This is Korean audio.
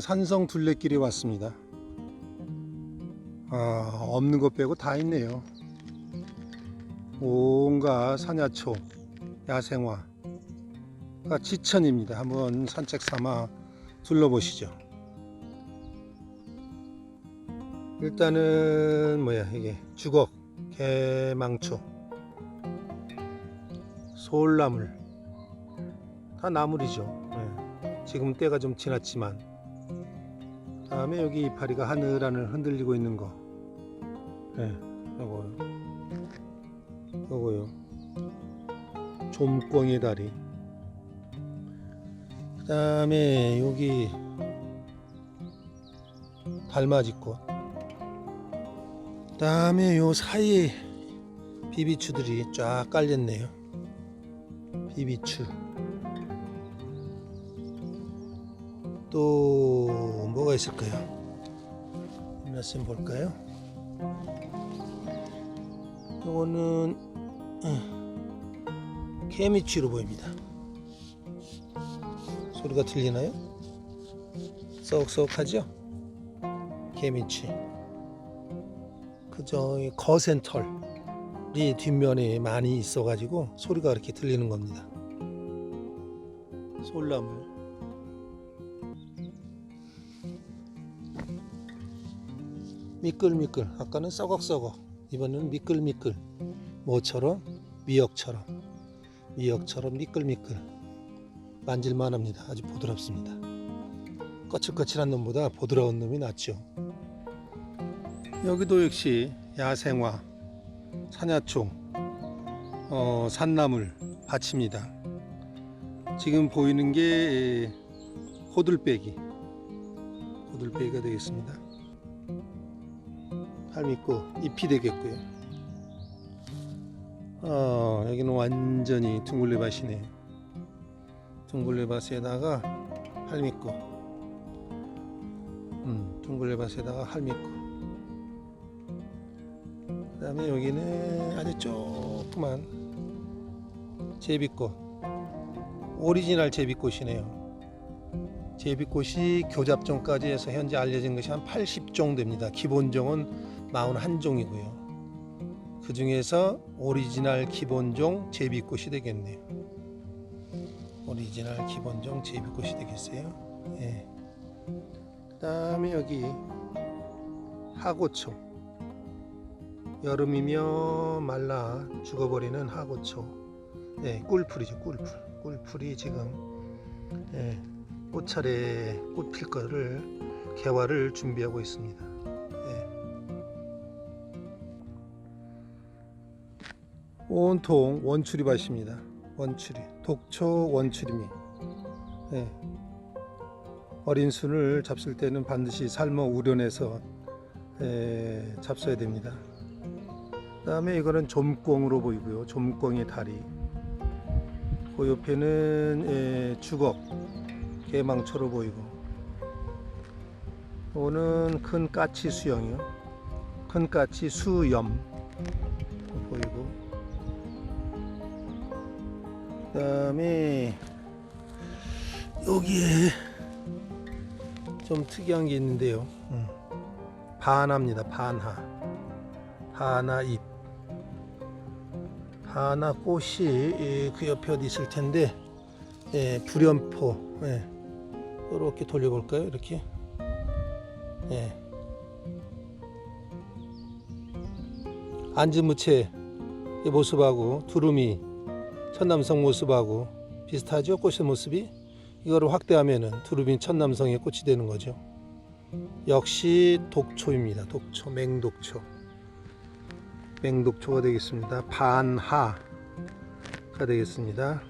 산성 둘레길에 왔습니다. 아, 없는 것 빼고 다 있네요. 온갖 산야초, 야생화가 지천입니다. 한번 산책 삼아 둘러보시죠. 일단은 뭐야 이게 주걱, 개망초, 소울나물 다 나물이죠. 예. 지금 때가 좀 지났지만 다음에 여기 이파리가 하늘하늘 흔들리고 있는 거. 예, 요거요. 요거요. 좀꽝의 다리. 그 다음에 여기 달맞이꽃. 그 다음에 요 사이에 비비추들이 쫙 깔렸네요. 비비추. 또 뭐가 있을까요? 몇선 볼까요? 이거는 음, 개미취로 보입니다. 소리가 들리나요? 썩썩하죠? 개미취. 그저 이 거센 털이 뒷면에 많이 있어가지고 소리가 그렇게 들리는 겁니다. 솔나물. 미끌미끌. 아까는 썩걱썩걱 이번에는 미끌미끌. 뭐처럼 미역처럼. 미역처럼 미끌미끌. 만질만 합니다. 아주 부드럽습니다. 거칠거칠한 놈보다 부드러운 놈이 낫죠. 여기도 역시 야생화 산야총 어, 산나물 밭입니다. 지금 보이는 게 호들빼기. 호들빼기가 되겠습니다 할미꽃 잎이 되겠고요. 어, 여기는 완전히 둥글레밭이네요. 둥글레밭에다가 할미꽃. 음, 둥글레밭에다가 할미꽃. 그 다음에 여기는 아주 조그만 제비꽃. 오리지널 제비꽃이네요. 제비꽃이 교잡종까지 해서 현재 알려진 것이 한 80종 됩니다. 기본종은 41종이고요. 그 중에서 오리지널 기본종 제비꽃이 되겠네요. 오리지널 기본종 제비꽃이 되겠어요. 예. 그다음에 여기 하고초. 여름이며 말라 죽어버리는 하고초. 예, 꿀풀이죠, 꿀풀. 꿀풀이 지금 예, 꽃차례 꽃필 거를 개화를 준비하고 있습니다. 온통 원추리밭입니다. 원추리, 독초 원추리미. 네. 어린 순을 잡술 때는 반드시 삶아 우려내서 에, 잡숴야 됩니다. 그다음에 이거는 좀꽁으로 보이고요. 좀꽁의 다리. 그 옆에는 에, 주걱, 개망초로 보이고. 오는 큰 까치 수영이요. 큰 까치 수염 보이고. 그 다음에 여기에 좀 특이한 게 있는데요. 음. 반하입니다. 반하. 반하 잎. 반하 꽃이 그 옆에 어디 있을 텐데 예, 불연포. 예. 이렇게 돌려볼까요? 이렇게. 예. 안즈무채의 모습하고 두루미 천남성 모습하고 비슷하죠? 꽃의 모습이 이거를 확대하면은 두루빈 천남성의 꽃이 되는 거죠. 역시 독초입니다. 독초, 맹독초. 맹독초가 되겠습니다. 반하가 되겠습니다.